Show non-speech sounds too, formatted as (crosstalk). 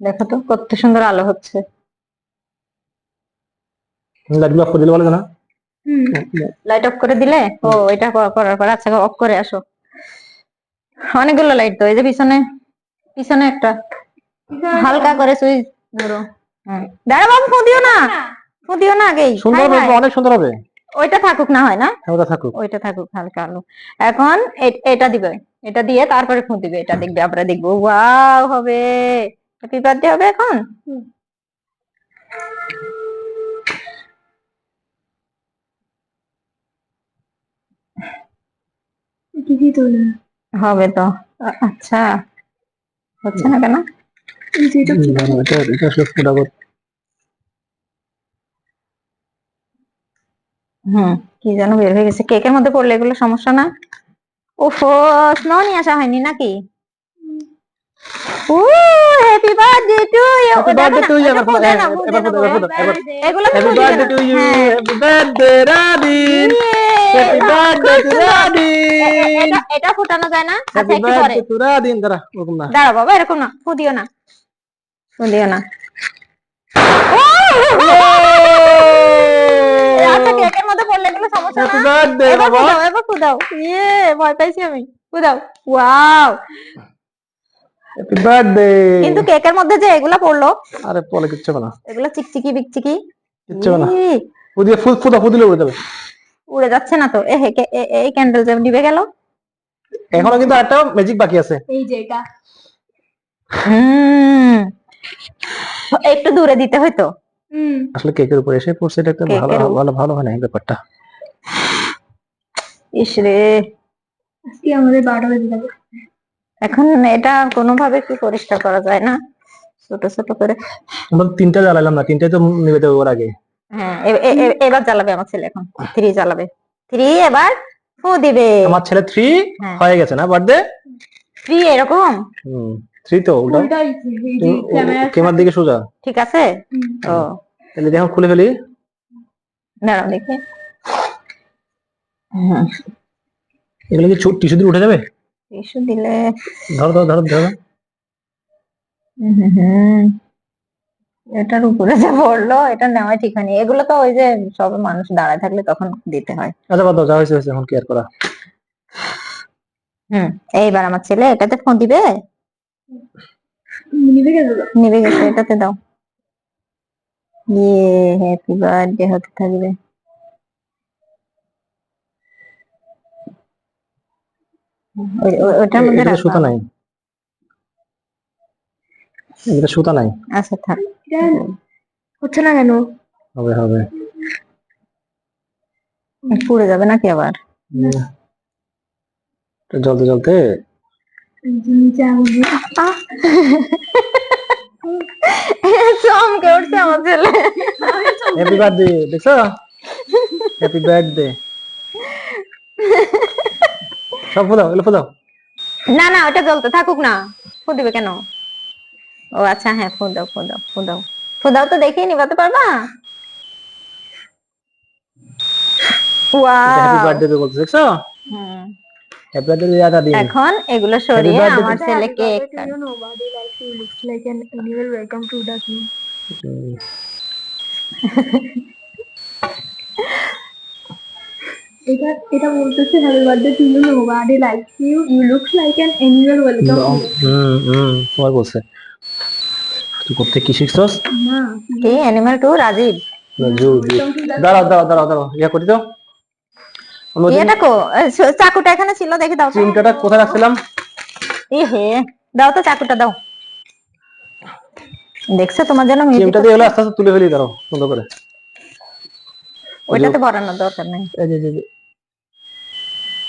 দেখো তো কত সুন্দর আলো হচ্ছে। অফ করে দিলে ভালো না লাইট অফ করে দিলে? ও এটা করার পর আচ্ছা অফ করে আসো। অনেকগুলো লাইট তো এই যে পিছনে পিছনে একটা। হালকা করে সুইচ ধরো। দাঁড়া বাবু না। না আগেই। সুন্দর হবে। অনেক সুন্দর হবে। ওইটা থাকুক না হয় না? হ্যাঁ, ওটা থাকুক। ওইটা থাকুক হালকা আলো। এখন এটা দিবে। এটা দিয়ে তারপরে ফোন দিবে। এটা দেখবে আমরা দেখব। ওয়াও হবে। হ্যাপি বার্থডে হবে এখন? টিভি তো না হবে তো। আচ্ছা। হচ্ছে না কেন? হুম, কি যেন বের হয়ে গেছে। কেকের মধ্যে পড়লে এগুলো সমস্যা না? ওফো স্নো নিয়ে আসা হয়নি নাকি? ও happy birthday to you Happy birthday to you, এবার এবার এবার এগুলো তো Happy ফুটিয়ে birthday দাও। to you, হ্যাঁ। happy birthday, Rabin. Happy বাহ, birthday to সুন্দর। রাবিন। এ- এ- এটা ফুটানো যায় না একটু birthday to রাবিন, দাঁড়া, ওরকম না। দাঁড়া বাবা এরকম না ফুদিও না ফুদিও না (laughs) আচ্ছা কেকের মধ্যে পড়লে এগুলো সমস্যা Happy না birthday, এবার বাবা। এবার ফুদাও ইয়ে ভয় পাইছি আমি ফুদাও ওয়াও Happy birthday। কিন্তু কেকের মধ্যে যে এগুলা পড়ল আরে পলে কিচ্ছু না। এগুলো চিকচিকি বিকচিকি। কিচ্ছু না। ই, ফুদিয়ে ফুল ফুদা ফুদিলে উড়ে যাবে। উড়ে যাচ্ছে না তো। এ হে, এই ক্যান্ডেল যে নিভে গেল। এখনও কিন্তু একটা ম্যাজিক বাকি আছে। এই যে এটা। একটু দূরে দিতে হয়তো। হুম। আসলে কেকের উপরে এসে পড়ছে এটা একটা ভালো ভালো ভালো হয় না এই ব্যাপারটা। ইস রে। আজকে আমাদের বারোটা বেজে যাবে এখন এটা কোনোভাবে কি পরিষ্কার করা যায় না? ছোট ছোট করে। আমরা তিনটা জ্বালালাম না তিনটাই তো নিবে দেবো ওর আগে। হ্যাঁ এবার জ্বালাবে আমার ছেলে এখন। থ্রি জ্বালাবে। থ্রি এবার ফু দিবে। আমার ছেলে থ্রি হ্যাঁ। হয়ে গেছে না বার্থডে? থ্রি এরকম? হুম থ্রি তো ক্যামেরার দিকে সোজা। ঠিক আছে? ও। তাহলে দেখো খুলে ফেলি। দাঁড়াও দেখি। এগুলো কি টিস্যু দিয়ে উঠে যাবে? টিস্যু দিলে ধরো ধরো ধরো ধরো। হুম হুম হুম। এটার উপরে যে পড়ল এটা নেওয়া ঠিক হয়নি। এগুলো তো ওই যে সব মানুষ দাঁড়ায় থাকলে তখন দিতে হয়। আচ্ছা বাদ দাও যা হয়েছে হয়েছে এখন কি আর করা। হুম এইবার আমার ছেলে এটাতে ফোন দিবে? নিভে গেল নিভে গেছে এটাতে দাও। ইয়ে হ্যাপি বার্থডে হতে থাকবে। ওই- মধ্যে রাখবা। সুতা নাই। এটা সুতা নাই। আচ্ছা থাক। হচ্ছে না কেন? হবে হবে। পুড়ে যাবে নাকি আবার? জ্বলতে জ্বলতে। দিয়ে- আহ! চমকে উঠছে আমার ছেলে। হ্যাপি বার্থডে দেখছ? হ্যাপি বার্থডে সব ফুলাও এগুলো ফুলাও না না ওটা জ্বলতে থাকুক না। ফু দিবে কেন? ও আচ্ছা হ্যাঁ ফু দাও ফু দাও ফু দাও। তো দেখেই নিবাতে পারবা? হ্যাপি বার্থডে বলতে দেখছ? হুম। হ্যাপি বার্থডে ইয়াদা দিন এখন এগুলো সরিয়ে আমার ছেলে কেক team. হুম। এটা এটা বলতেছে happy birthday to you nobody likes you you looks like an annual welcome হুম হুম তোমার বলছে। তুই করতে কি শিখছস? না কি অ্যানিমাল টু রাজীব। না, জু। জু দাঁড়াও দাঁড়াও দাঁড়াও দাঁড়াও ইয়া করি তো। এটা কো চাকুটা এখানে ছিল দেখে দাও। চিমটাটা কোথায় রাখছিলাম? এ হে দাও তো চাকুটা দাও। দেখছ তোমার জন্য চিমটা দিয়ে হলো আস্তে আস্তে তুলে ফেলি দাঁড়াও সুন্দর করে। ওইটাতে ভরানোর দরকার নেই।